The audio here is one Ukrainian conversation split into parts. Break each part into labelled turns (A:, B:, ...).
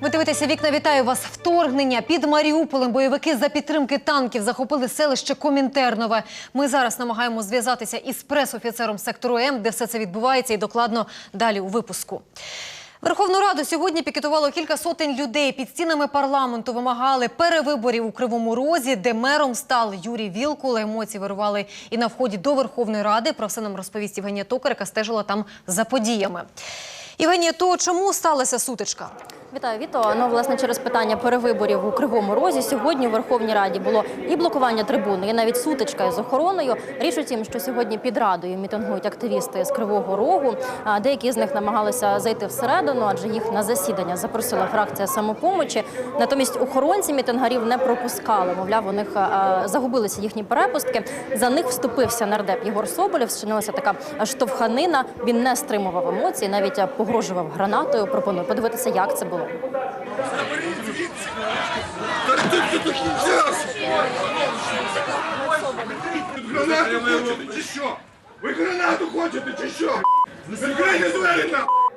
A: Ви дивитеся вікна. Вітаю вас. Вторгнення під Маріуполем. Бойовики за підтримки танків захопили селище Комінтернове. Ми зараз намагаємо зв'язатися із пресофіцером сектору М, де все це відбувається, і докладно далі у випуску. Верховну Раду сьогодні пікетувало кілька сотень людей. Під стінами парламенту вимагали перевиборів у Кривому Розі, де мером став Юрій Вілкула. Емоції вирували і на вході до Верховної Ради. Про все нам розповість Євгенія Токарика, стежила там за подіями. Євгенія, то чому сталася сутичка?
B: Вітаю, Віто. Ну, власне, через питання перевиборів у Кривому Розі сьогодні у Верховній Раді було і блокування трибуни, і навіть сутичка з охороною. Річ у тім, що сьогодні під радою мітингують активісти з Кривого Рогу. Деякі з них намагалися зайти всередину, адже їх на засідання запросила фракція самопомочі. Натомість охоронці мітингарів не пропускали. Мовляв, у них загубилися їхні перепустки. За них вступився нардеп Єгор Соболєв. Зчинилася така штовханина. Він не стримував емоцій, навіть а, погрожував гранатою. Пропоную подивитися, як це було.
C: Ви гранату хочете чи що? Відкрийте двері на!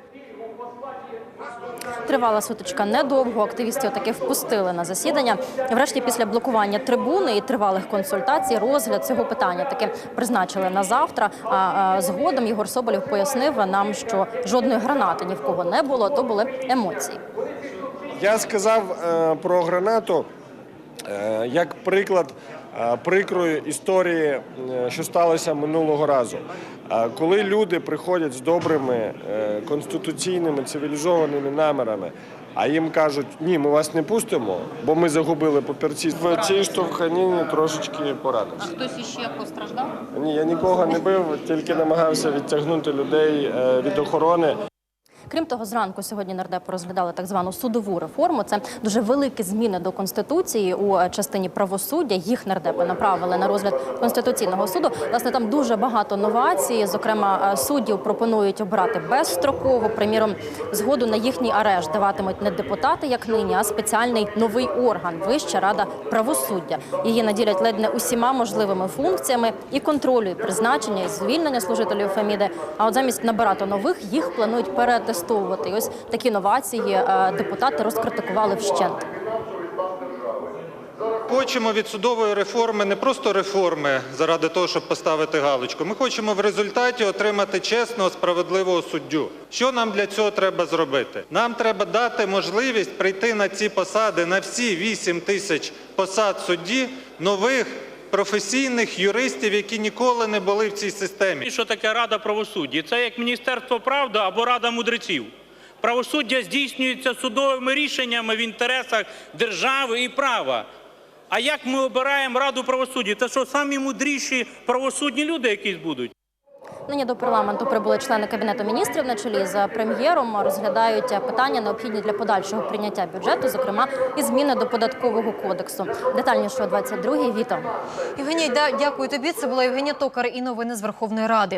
B: Тривала сутичка недовго. Активістів таки впустили на засідання. Врешті, після блокування трибуни і тривалих консультацій, розгляд цього питання таки призначили на завтра. А, згодом Єгор Соболєв пояснив нам, що жодної гранати ні в кого не було, то були емоції.
D: Я сказав е, про гранату е, як приклад прикрої історії, е, що сталося минулого разу. Е, коли люди приходять з добрими е, конституційними цивілізованими намірами, а їм кажуть, ні, ми вас не пустимо, бо ми загубили папірці. В цій штовханіні трошечки поранився.
B: Хтось іще постраждав?
D: Ні, я нікого не бив, тільки намагався відтягнути людей е, від охорони.
B: Крім того, зранку сьогодні нардепи розглядали так звану судову реформу. Це дуже великі зміни до конституції у е, частині правосуддя. Їх нардепи направили на розгляд конституційного суду. Власне, там дуже багато новацій. Зокрема, е, суддів пропонують обирати безстроково. Приміром, згоду на їхній арешт даватимуть не депутати, як нині, а спеціальний новий орган Вища рада правосуддя. Її наділять ледь не усіма можливими функціями і контролю, і призначення, і звільнення служителів Феміди. А от замість набирати нових їх планують перетестувати. І ось такі новації е, депутати розкритикували вщент.
E: Хочемо від судової реформи не просто реформи заради того, щоб поставити галочку. Ми хочемо в результаті отримати чесного, справедливого суддю. Що нам для цього треба зробити? Нам треба дати можливість прийти на ці посади, на всі 8 тисяч посад судді, нових професійних юристів, які ніколи не були в цій системі.
F: Що таке Рада правосуддя? Це як Міністерство правди або Рада мудреців. Правосуддя здійснюється судовими рішеннями в інтересах держави і права. А як ми обираємо Раду правосуддя? Це що самі мудріші правосудні люди якісь будуть?
B: Нині до парламенту прибули члени кабінету міністрів на чолі з прем'єром. Розглядають питання необхідні для подальшого прийняття бюджету, зокрема і зміни до податкового кодексу. Детальніше о 22-й. Віто.
A: Євгенія, дякую тобі. Це була Євгенія Токар і новини з Верховної Ради.